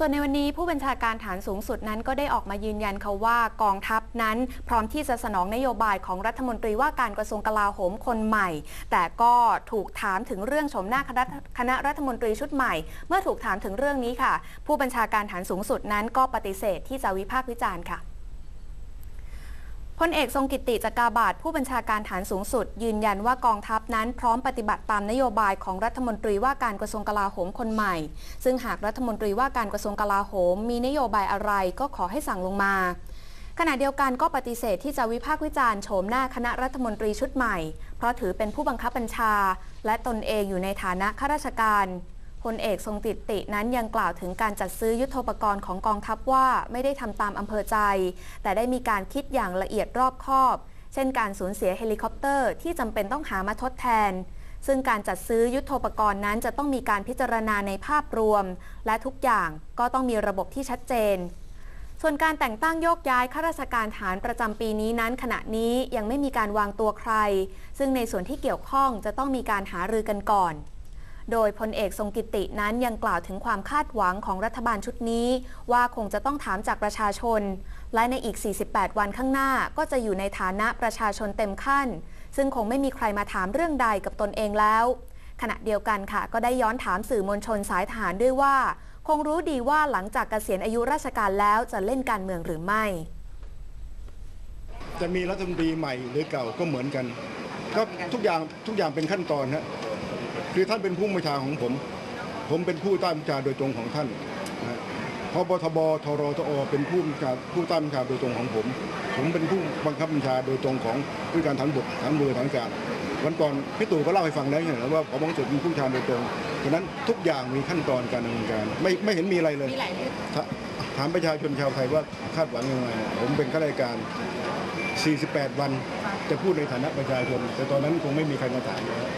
ส่วนในวันนี้ผู้บัญชาการฐานสูงสุดนั้นก็ได้ออกมายืนยันเขาว่ากองทัพนั้น พร้อมที่จะสนองนโยบายของรัฐมนตรีว่าการกระทรวงกลาโหมคนใหม่ แต่ก็ถูกถามถึงเรื่องชมหน้าคณะคณะรัฐมนตรีชุดใหม่ เมื่อถูกถามถึงเรื่องนี้ค่ะ ผู้บัญชาการฐานสูงสุดนั้นก็ปฏิเสธที่จะวิพากษ์วิจารณ์ค่ะ พลเอกทรงกิติจักราบาทผู้บัญชาการฐานสูงสุด ยืนยันว่ากองทัพนั้นพร้อมปฏิบัติตามนโยบายของรัฐมนตรีว่าการกระทรวงกลาโหมคนใหม่ ซึ่งหากรัฐมนตรีว่าการกระทรวงกลาโหม มีนโยบายอะไรก็ขอให้สั่งลงมาขณะเดียวกันก็ปฏิเสธที่จะวิพากษ์วิจารณ์โฉมหน้าคณะรัฐมนตรีชุดใหม่ เพราะถือเป็นผู้บังคับบัญชา และตนเองอยู่ในฐานะข้าราชการ ลเอกทรงติดตินั้นยังกล่าวถึงการจัดซื้อยุทโธปกรณ์ของกองทัพว่าไม่ได้ทำตามอำเภอใจ แต่ได้มีการคิดอย่างละเอียดรอบคอบ เช่นการสูญเสียเฮลิคอปเตอร์ที่จำเป็นต้องหามาทดแทน ซึ่งการจัดซื้อยุทโธปกรณ์นั้นจะต้องมีการพิจารณาในภาพรวม และทุกอย่างก็ต้องมีระบบที่ชัดเจนส่วนการแต่งตั้งโยกย้ายข้าราชการฐานประจำปีนี้นั้น ขณะนี้ยังไม่มีการวางตัวใคร ซึ่งในส่วนที่เกี่ยวข้องจะต้องมีการหารือกันก่อน โดยพลเอกทรงกิตินั้นยังกล่าวถึงความคาดหวังของรัฐบาลชุดนี้ ว่าคงจะต้องถามจากประชาชน และในอีก 48 วันข้างหน้าก็จะอยู่ในฐานะประชาชนเต็มขั้น ซึ่งคงไม่มีใครมาถามเรื่องใดกับตนเองแล้ว ขณะเดียวกันค่ะ ก็ได้ย้อนถามสื่อมวลชนสายทหารด้วยว่า คงรู้ดีว่าหลังจากเกษียณอายุราชการแล้วจะเล่นการเมืองหรือไม่ จะมีรัฐมนตรีใหม่หรือเก่าก็เหมือนกันก็ทุกอย่างทุกอย่างเป็นขั้นตอนฮะ คือท่านเป็นผู้บัญชาของผม ผมเป็นผู้ใต้บัญชาโดยตรงของท่านนะฮะพบทบทรทอเป็นผู้บัญชาผู้ใต้บัญชาโดยตรงของผม ผมเป็นผู้บังคับบัญชาโดยตรงของผู้การฐานบกฐานเรือฐานอากาศวันก่อนพี่ตู่ก็เล่าให้ฟังแล้วเนี่ยว่าพบสุดเป็นผู้บัญชาโดยตรงฉะนั้นทุกอย่างมีขั้นตอนการดำเนินการไม่ไม่เห็นมีอะไรเลยมีหลายเรื่องถาถามประชาชนชาวไทยว่าคาดหวังยังไงผมเป็นข้าราชการ 48 วันจะพูดในฐานะประชาชน แต่ตอนนั้นคงไม่มีใครมาถามนะครับ